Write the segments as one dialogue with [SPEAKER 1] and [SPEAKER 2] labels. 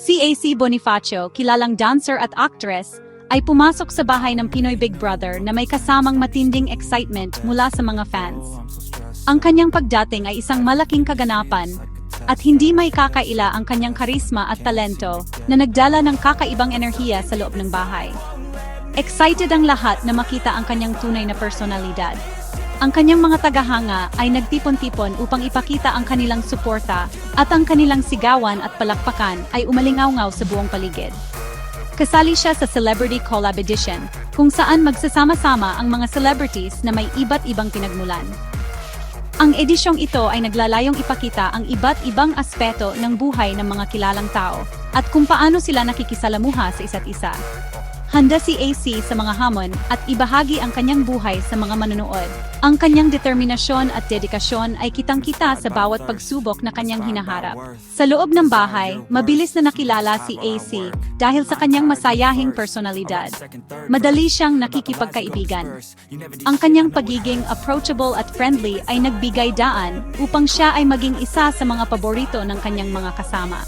[SPEAKER 1] Si AC Bonifacio, kilalang dancer at actress, ay pumasok sa bahay ng Pinoy Big Brother na may kasamang matinding excitement mula sa mga fans. Ang kanyang pagdating ay isang malaking kaganapan at hindi may kakaila ang kanyang karisma at talento na nagdala ng kakaibang enerhiya sa loob ng bahay. Excited ang lahat na makita ang kanyang tunay na personalidad. Ang kanyang mga tagahanga ay nagtipon-tipon upang ipakita ang kanilang suporta at ang kanilang sigawan at palakpakan ay umalingaw-ngaw sa buong paligid. Kasali siya sa Celebrity Collab Edition, kung saan magsasama-sama ang mga celebrities na may iba't ibang pinagmulan. Ang edisyong ito ay naglalayong ipakita ang iba't ibang aspeto ng buhay ng mga kilalang tao at kung paano sila nakikisalamuha sa isa't isa. Handa si AC sa mga hamon at ibahagi ang kanyang buhay sa mga manonood. Ang kanyang determinasyon at dedikasyon ay kitang-kita sa bawat pagsubok na kanyang hinaharap. Sa loob ng bahay, mabilis na nakilala si AC dahil sa kanyang masayahing personalidad. Madali siyang nakikipagkaibigan. Ang kanyang pagiging approachable at friendly ay nagbigay daan upang siya ay maging isa sa mga paborito ng kanyang mga kasama.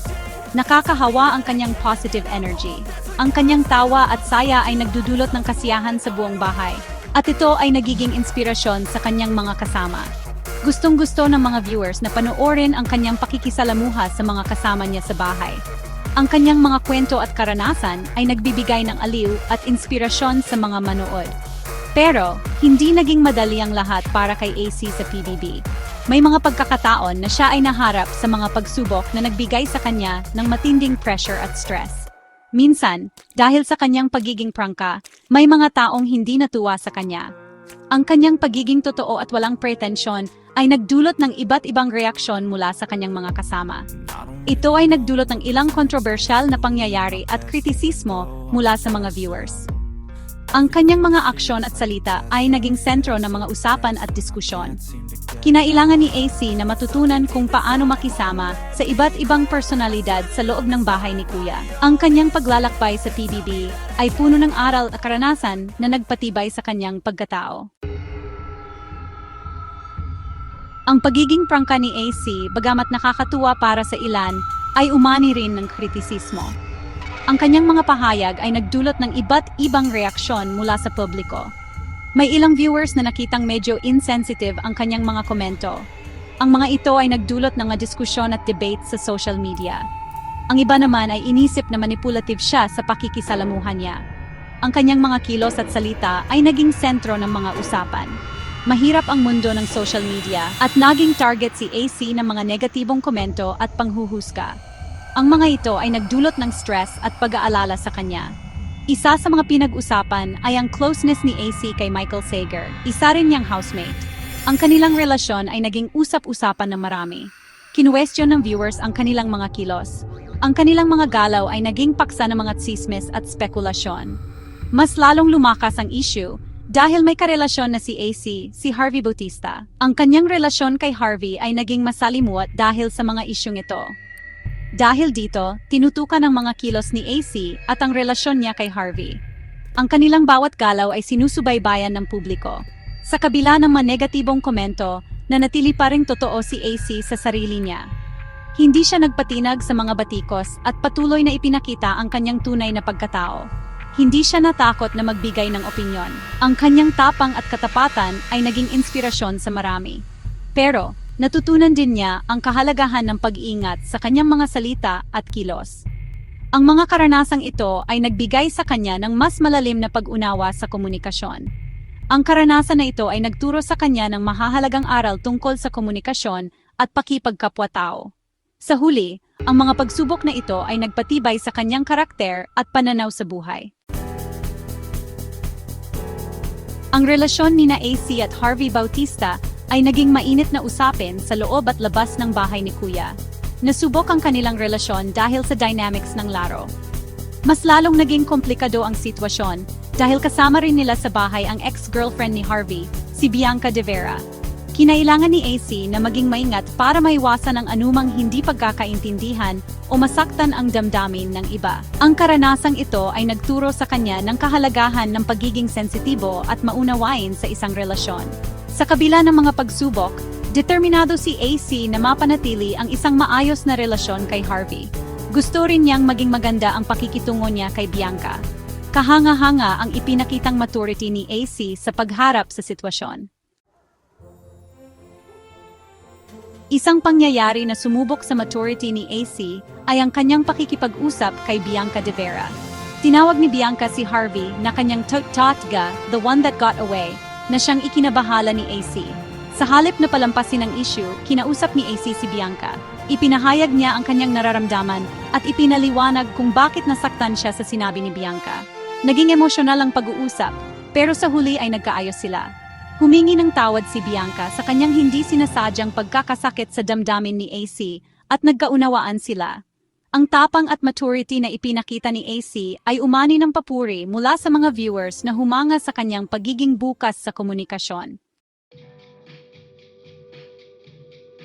[SPEAKER 1] Nakakahawa ang kanyang positive energy. Ang kanyang tawa at saya ay nagdudulot ng kasiyahan sa buong bahay. At ito ay nagiging inspirasyon sa kanyang mga kasama. Gustong-gusto ng mga viewers na panoorin ang kanyang pakikisalamuha sa mga kasama niya sa bahay. Ang kanyang mga kwento at karanasan ay nagbibigay ng aliw at inspirasyon sa mga manood. Pero, hindi naging madali ang lahat para kay AC sa PBB. May mga pagkakataon na siya ay naharap sa mga pagsubok na nagbigay sa kanya ng matinding pressure at stress. Minsan, dahil sa kanyang pagiging prangka, may mga taong hindi natuwa sa kanya. Ang kanyang pagiging totoo at walang pretensyon ay nagdulot ng iba't ibang reaksyon mula sa kanyang mga kasama. Ito ay nagdulot ng ilang kontrobersyal na pangyayari at kritisismo mula sa mga viewers. Ang kanyang mga aksyon at salita ay naging sentro ng mga usapan at diskusyon. Kinailangan ni AC na matutunan kung paano makisama sa iba't ibang personalidad sa loob ng bahay ni Kuya. Ang kanyang paglalakbay sa PBB ay puno ng aral at karanasan na nagpatibay sa kanyang pagkatao. Ang pagiging prangka ni AC, bagamat nakakatuwa para sa ilan, ay umani rin ng kritisismo. Ang kanyang mga pahayag ay nagdulot ng iba't ibang reaksyon mula sa publiko. May ilang viewers na nakitang medyo insensitive ang kanyang mga komento. Ang mga ito ay nagdulot ng mga diskusyon at debate sa social media. Ang iba naman ay inisip na manipulative siya sa pakikisalamuhan niya. Ang kanyang mga kilos at salita ay naging sentro ng mga usapan. Mahirap ang mundo ng social media at naging target si AC ng mga negatibong komento at panghuhusga. Ang mga ito ay nagdulot ng stress at pag-aalala sa kanya. Isa sa mga pinag-usapan ay ang closeness ni AC kay Michael Sager, isa rin niyang housemate. Ang kanilang relasyon ay naging usap-usapan ng marami. Kinuwestiyon ng viewers ang kanilang mga kilos. Ang kanilang mga galaw ay naging paksa ng mga tsismis at spekulasyon. Mas lalong lumakas ang issue dahil may karelasyon na si AC, si Harvey Bautista. Ang kanyang relasyon kay Harvey ay naging masalimuot dahil sa mga isyong ito. Dahil dito, tinutukan ang mga kilos ni AC at ang relasyon niya kay Harvey. Ang kanilang bawat galaw ay sinusubaybayan ng publiko. Sa kabila ng mga negatibong komento, nanatili pa rin totoo si AC sa sarili niya. Hindi siya nagpatinag sa mga batikos at patuloy na ipinakita ang kanyang tunay na pagkatao. Hindi siya natakot na magbigay ng opinyon. Ang kanyang tapang at katapatan ay naging inspirasyon sa marami. Pero, natutunan din niya ang kahalagahan ng pag-iingat sa kanyang mga salita at kilos. Ang mga karanasang ito ay nagbigay sa kanya ng mas malalim na pag-unawa sa komunikasyon. Ang karanasan na ito ay nagturo sa kanya ng mahahalagang aral tungkol sa komunikasyon at pakipagkapwa-tao. Sa huli, ang mga pagsubok na ito ay nagpatibay sa kanyang karakter at pananaw sa buhay. Ang relasyon ni na AC at Harvey Bautista ay naging mainit na usapin sa loob at labas ng bahay ni Kuya. Nasubok ang kanilang relasyon dahil sa dynamics ng laro. Mas lalong naging komplikado ang sitwasyon dahil kasama rin nila sa bahay ang ex-girlfriend ni Harvey, si Bianca De Vera. Kinailangan ni AC na maging maingat para maiwasan ang anumang hindi pagkakaintindihan o masaktan ang damdamin ng iba. Ang karanasang ito ay nagturo sa kanya ng kahalagahan ng pagiging sensitibo at maunawain sa isang relasyon. Sa kabila ng mga pagsubok, determinado si AC na mapanatili ang isang maayos na relasyon kay Harvey. Gusto rin niyang maging maganda ang pakikitungo niya kay Bianca. Kahanga-hanga ang ipinakitang maturity ni AC sa pagharap sa sitwasyon. Isang pangyayari na sumubok sa maturity ni AC ay ang kanyang pakikipag-usap kay Bianca de Vera. Tinawag ni Bianca si Harvey na kanyang totga, the one that got away, na siyang ikinabahala ni AC. Sa halip na palampasin ang issue, kinausap ni AC si Bianca. Ipinahayag niya ang kanyang nararamdaman at ipinaliwanag kung bakit nasaktan siya sa sinabi ni Bianca. Naging emosyonal ang pag-uusap, pero sa huli ay nagkaayos sila. Humingi ng tawad si Bianca sa kanyang hindi sinasadyang pagkakasakit sa damdamin ni AC at nagkaunawaan sila. Ang tapang at maturity na ipinakita ni AC ay umani ng papuri mula sa mga viewers na humanga sa kanyang pagiging bukas sa komunikasyon.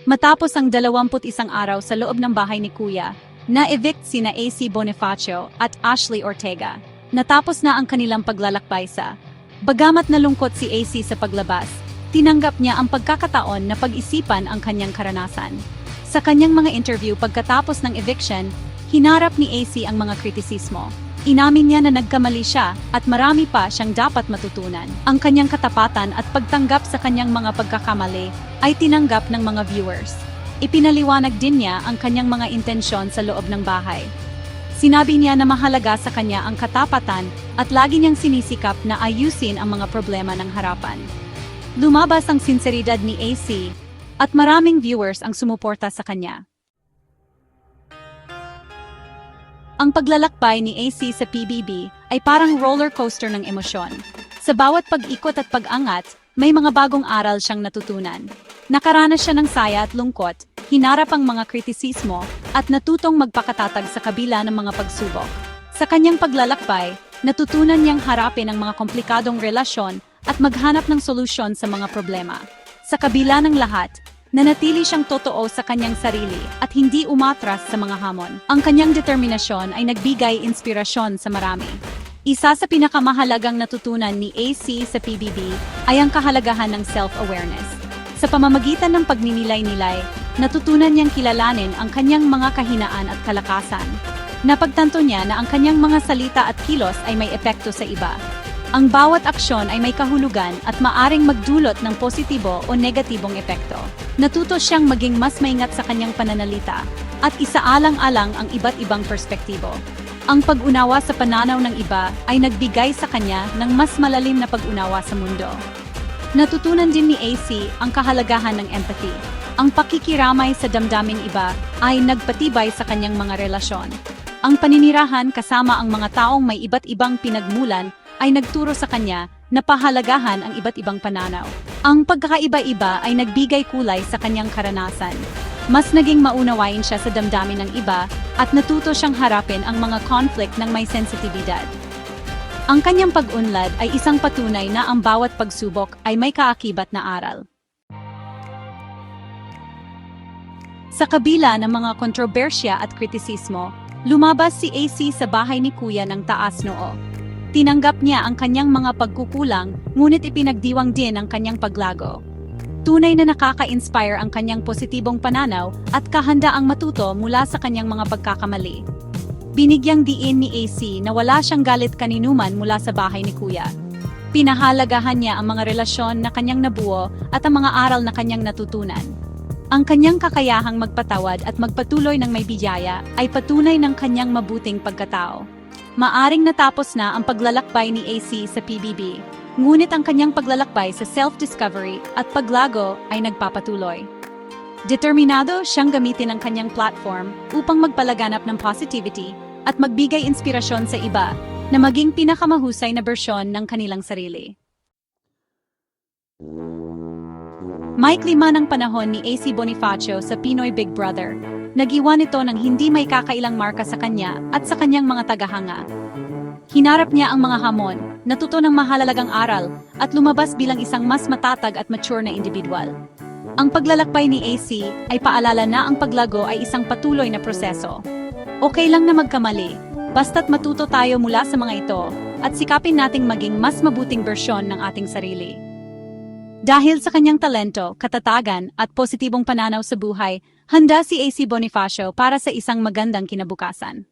[SPEAKER 1] Matapos ang 21 araw sa loob ng bahay ni Kuya, na-evict sina AC Bonifacio at Ashley Ortega. Natapos na ang kanilang paglalakbay sa Bagamat nalungkot si AC sa paglabas, tinanggap niya ang pagkakataon na pag-isipan ang kanyang karanasan. Sa kanyang mga interview pagkatapos ng eviction, hinarap ni AC ang mga kritisismo. Inamin niya na nagkamali siya at marami pa siyang dapat matutunan. Ang kanyang katapatan at pagtanggap sa kanyang mga pagkakamali ay tinanggap ng mga viewers. Ipinaliwanag din niya ang kanyang mga intensyon sa loob ng bahay. Sinabi niya na mahalaga sa kanya ang katapatan at lagi niyang sinisikap na ayusin ang mga problema ng harapan. Lumabas ang sinseridad ni AC at maraming viewers ang sumuporta sa kanya. Ang paglalakbay ni AC sa PBB ay parang roller coaster ng emosyon. Sa bawat pag-ikot at pag-angat, may mga bagong aral siyang natutunan. Nakaranas siya ng saya at lungkot, hinarap ang mga kritisismo, at natutong magpakatatag sa kabila ng mga pagsubok. Sa kanyang paglalakbay, natutunan niyang harapin ang mga komplikadong relasyon at maghanap ng solusyon sa mga problema. Sa kabila ng lahat, nanatili siyang totoo sa kanyang sarili at hindi umatras sa mga hamon. Ang kanyang determinasyon ay nagbigay inspirasyon sa marami. Isa sa pinakamahalagang natutunan ni AC sa PBB ay ang kahalagahan ng self-awareness. Sa pamamagitan ng pagninilay-nilay, natutunan niyang kilalanin ang kanyang mga kahinaan at kalakasan. Napagtanto niya na ang kanyang mga salita at kilos ay may epekto sa iba. Ang bawat aksyon ay may kahulugan at maaring magdulot ng positibo o negatibong epekto. Natuto siyang maging mas maingat sa kanyang pananalita at isaalang-alang ang iba't ibang perspektibo. Ang pag-unawa sa pananaw ng iba ay nagbigay sa kanya ng mas malalim na pag-unawa sa mundo. Natutunan din ni AC ang kahalagahan ng empathy. Ang pakikiramay sa damdaming iba ay nagpatibay sa kanyang mga relasyon. Ang paninirahan kasama ang mga taong may iba't ibang pinagmulan ay nagturo sa kanya na pahalagahan ang iba't ibang pananaw. Ang pagkakaiba-iba ay nagbigay kulay sa kanyang karanasan. Mas naging maunawain siya sa damdamin ng iba at natuto siyang harapin ang mga conflict ng may sensitibidad. Ang kanyang pag-unlad ay isang patunay na ang bawat pagsubok ay may kaakibat na aral. Sa kabila ng mga kontrobersya at kritisismo, lumabas si AC sa bahay ni Kuya ng taas noo. Tinanggap niya ang kanyang mga pagkukulang, ngunit ipinagdiwang din ang kanyang paglago. Tunay na nakaka-inspire ang kanyang positibong pananaw at kahandaang matuto mula sa kanyang mga pagkakamali. Binigyang diin ni AC na wala siyang galit kaninuman mula sa bahay ni Kuya. Pinahalagahan niya ang mga relasyon na kanyang nabuo at ang mga aral na kanyang natutunan. Ang kanyang kakayahang magpatawad at magpatuloy ng may biyaya ay patunay ng kanyang mabuting pagkatao. Maaring natapos na ang paglalakbay ni AC sa PBB, ngunit ang kanyang paglalakbay sa self-discovery at paglago ay nagpapatuloy. Determinado siyang gamitin ang kanyang platform upang magpalaganap ng positivity at magbigay inspirasyon sa iba na maging pinakamahusay na bersyon ng kanilang sarili. Maikli man ang panahon ni AC Bonifacio sa Pinoy Big Brother, nag-iwan ito ng hindi may kakailang marka sa kanya at sa kanyang mga tagahanga. Hinarap niya ang mga hamon, natuto ng mahalalagang aral, at lumabas bilang isang mas matatag at mature na individual. Ang paglalakbay ni AC ay paalala na ang paglago ay isang patuloy na proseso. Okay lang na magkamali, basta't matuto tayo mula sa mga ito at sikapin nating maging mas mabuting bersyon ng ating sarili. Dahil sa kanyang talento, katatagan at positibong pananaw sa buhay, Handa si AC Bonifacio para sa isang magandang kinabukasan.